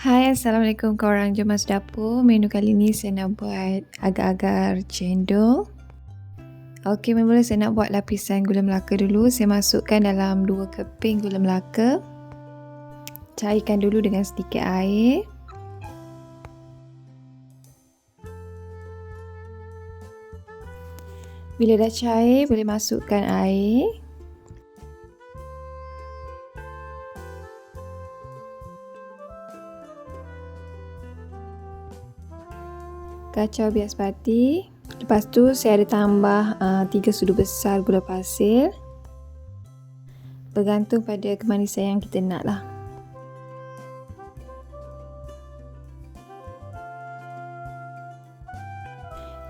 Hai Assalamualaikum. Korang Jom masuk dapur Menu kali ni saya nak buat agar-agar cendol. Ok mula saya nak buat lapisan gula melaka dulu. Saya masukkan dalam 2 keping gula melaka. Cairkan dulu dengan sedikit air. Bila dah cair boleh masukkan air kacau bias pati. Lepas tu saya ada tambah uh, 3 sudu besar gula pasir. Bergantung pada kemanisan yang kita nak lah.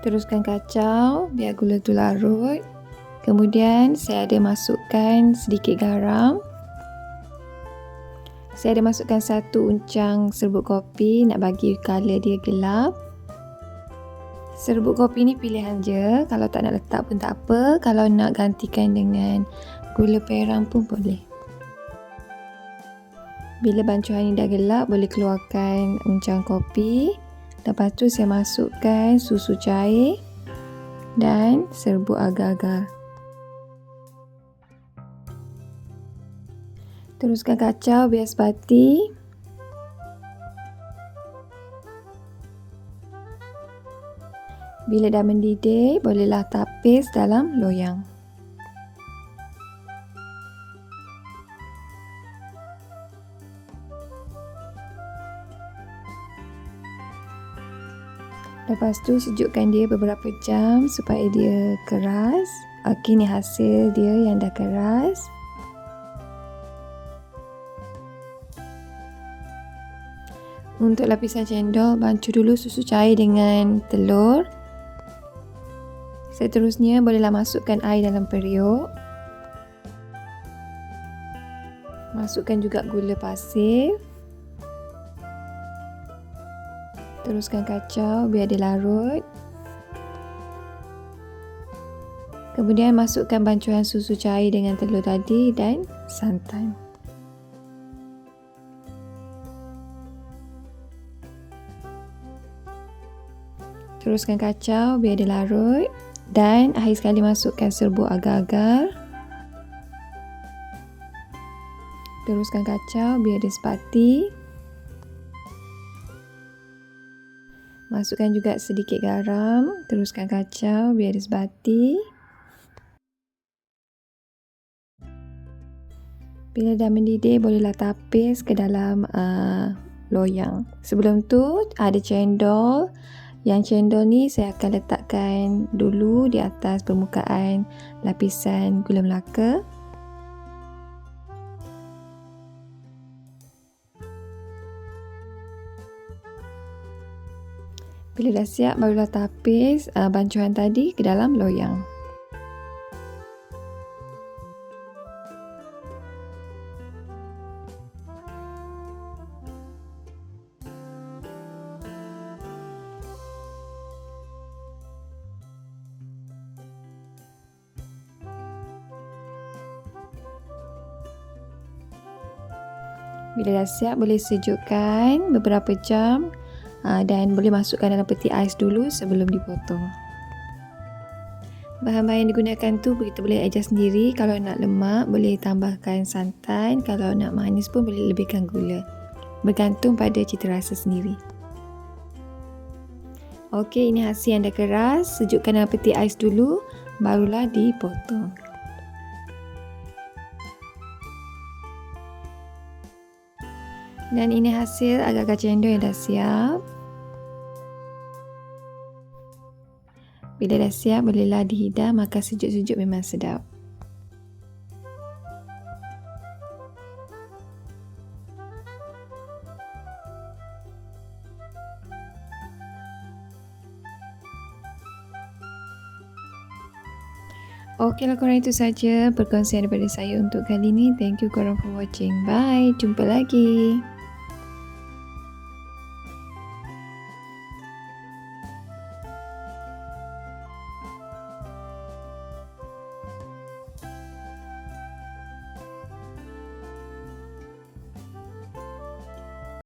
Teruskan kacau biar gula tu larut. Kemudian saya ada masukkan sedikit garam. Saya ada masukkan satu uncang serbuk kopi nak bagi color dia gelap. Serbuk kopi ni pilihan je. Kalau tak nak letak pun tak apa. Kalau nak gantikan dengan gula perang pun boleh. Bila bancuhan ni dah gelap, boleh keluarkan uncang kopi. Lepas tu saya masukkan susu cair dan serbuk agar-agar. Teruskan kacau biar sepati. Bila dah mendidih, bolehlah tapis dalam loyang. Lepas tu sejukkan dia beberapa jam supaya dia keras. Okey ni hasil dia yang dah keras. Untuk lapisan cendol, bancuh dulu susu cair dengan telur. Seterusnya bolehlah masukkan air dalam periuk. Masukkan juga gula pasir. Teruskan kacau biar dia larut. Kemudian masukkan bancuhan susu cair dengan telur tadi dan santan. Teruskan kacau biar dia larut. Dan akhir sekali masukkan serbuk agar-agar. Teruskan kacau biar dia sepati. Masukkan juga sedikit garam. Teruskan kacau biar dia sepati. Bila dah mendidih, bolehlah tapis ke dalam uh, loyang. Sebelum tu, ada cendol. Yang cendol ni saya akan letakkan dulu di atas permukaan lapisan gula melaka. Bila dah siap barulah tapis uh, bancuhan tadi ke dalam loyang. Bila dah siap boleh sejukkan beberapa jam ah, dan boleh masukkan dalam peti ais dulu sebelum dipotong. Bahan-bahan yang digunakan tu kita boleh adjust sendiri. Kalau nak lemak boleh tambahkan santan, kalau nak manis pun boleh lebihkan gula. Bergantung pada cita rasa sendiri. Okey, ini hasil yang dah keras. Sejukkan dalam peti ais dulu barulah dipotong. Dan ini hasil agak-agak cendol yang dah siap. Bila dah siap, bolehlah dihidang. Makan sejuk-sejuk memang sedap. Okeylah korang itu saja perkongsian daripada saya untuk kali ini. Thank you korang for watching. Bye. Jumpa lagi.